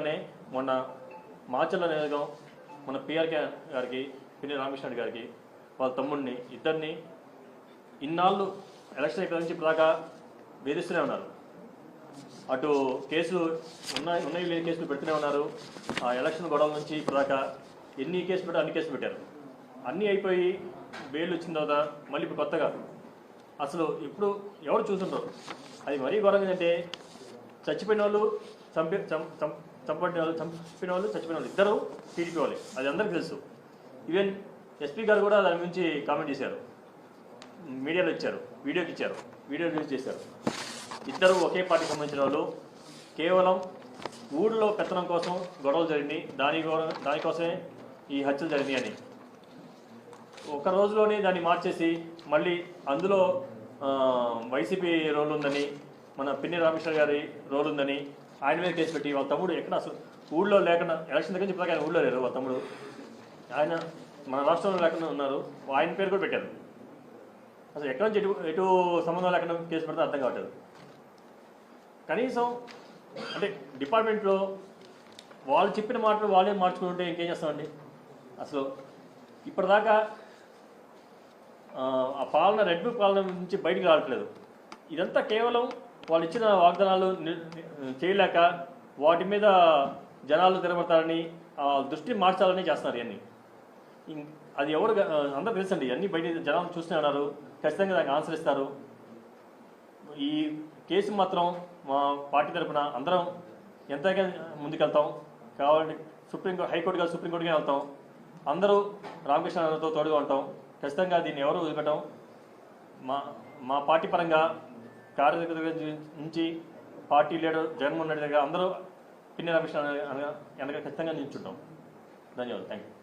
అలానే మొన్న మాచల్ల నియోజకం మన పిఆర్కే గారికి పిన్ని రామకృష్ణ గారికి వాళ్ళ తమ్ముడిని ఇద్దరిని ఇన్నాళ్ళు ఎలక్షన్ అయిపోయిన నుంచి ఇప్పటిదాకా వేధిస్తూనే ఉన్నారు. అటు కేసులు ఉన్నాయి ఉన్నాయి లేని కేసులు పెడుతూనే ఉన్నారు. ఆ ఎలక్షన్ గొడవల నుంచి ఇప్పటిదాకా ఎన్ని కేసులు పెట్టారు అన్ని కేసులు పెట్టారు. అన్నీ అయిపోయి బెయిల్ వచ్చిన తర్వాత మళ్ళీ ఇప్పుడు కొత్తగా అసలు ఇప్పుడు ఎవరు చూస్తుంటారు అది మరీ ఘోరంగా ఏంటంటే చచ్చిపోయిన వాళ్ళు చంపి చంపబడిన వాళ్ళు చంపిన వాళ్ళు చచ్చిపోయిన వాళ్ళు ఇద్దరు టీడీపీ వాళ్ళే అది అందరికీ తెలుసు. ఈవెన్ ఎస్పీ గారు కూడా దాని గురించి కామెంట్ చేశారు. మీడియాలో ఇచ్చారు వీడియోకి ఇచ్చారు వీడియో రిలీజ్ చేశారు. ఇద్దరు ఒకే పార్టీకి సంబంధించిన వాళ్ళు. కేవలం ఊళ్ళో పెత్తనం కోసం గొడవలు జరిగినాయి. దాని దానికోసమే ఈ హత్యలు జరిగినాయి అని ఒక రోజులోనే దాన్ని మార్చేసి మళ్ళీ అందులో వైసీపీ రోల్ ఉందని మన పిన్ని రామేశ్వర్ గారి రోల్ ఉందని ఆయన మీద కేసు పెట్టి వాళ్ళ తమ్ముడు ఎక్కడ అసలు ఊళ్ళో లేకుండా ఎలక్షన్ దగ్గర చెప్పాక ఆయన ఊళ్ళో లేరు వాళ్ళ తమ్ముడు. ఆయన మన రాష్ట్రంలో లేకుండా ఉన్నారు. ఆయన పేరు కూడా పెట్టారు. అసలు ఎక్కడి నుంచి ఎటు ఎటు సంబంధం లేకుండా కేసు పెడితే అర్థం కావట్లేదు. కనీసం అంటే డిపార్ట్మెంట్లో వాళ్ళు చెప్పిన మాటలు వాళ్ళే మార్చుకుంటే ఇంకేం చేస్తామండి? అసలు ఇప్పటిదాకా ఆ, ఆ పాలన రెడ్ బుక్ పాలన నుంచి బయటికి రావట్లేదు. ఇదంతా కేవలం వాళ్ళు ఇచ్చిన వాగ్దానాలు చేయలేక వాటి మీద జనాలు తిరగబడతారని దృష్టి మార్చాలని చేస్తున్నారు ఇవన్నీ. అది ఎవరు గ- అందరూ తెలుసండి అన్ని బయట జనాలు చూస్తూనే ఉన్నారు ఖచ్చితంగా దానికి ఆన్సర్ ఇస్తారు. ఈ కేసు మాత్రం మా పార్టీ తరఫున అందరం ఎంతగా ముందుకెళ్తాం కావాలంటే సుప్రీంకోర్టు హైకోర్టు కాదు సుప్రీంకోర్టుగా వెళ్తాం అందరూ రామకృష్ణ తోడుగా ఉంటాం ఖచ్చితంగా దీన్ని ఎవరు వదిలిపెట్టం మా మా పార్టీ పరంగా కార్యదర్శి నుంచి పార్టీ లీడర్ జగన్మోహన్ రెడ్డి దగ్గర అందరూ పిన్ని రమేష్ అనగా ఖచ్చితంగా నిల్చుంటాం. ధన్యవాదాలు. Thank you